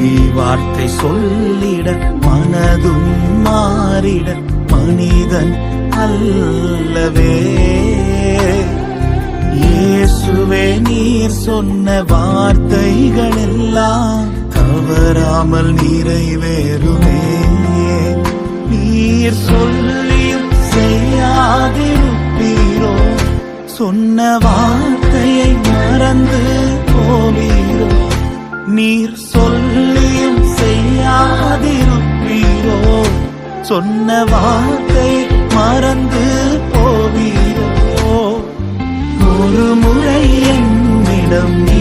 பொய் வார்த்தை சொல்லிட மனதும் மாறிட மனிதன் அல்லவே. இயேசுவே நீர் சொன்ன வார்த்தைகள் எல்லாம் தவறாமல் நிறைவேறுமே. நீர் சொல்லியும் செய்யாதிருப்பீரோ. சொன்ன வார்த்தையை நீர் சொல்லியும் செய்யாதிருப்பீரோ. சொன்ன வார்த்தை மறந்து போவீரோ. ஒரு முறை என்னிடம் நீ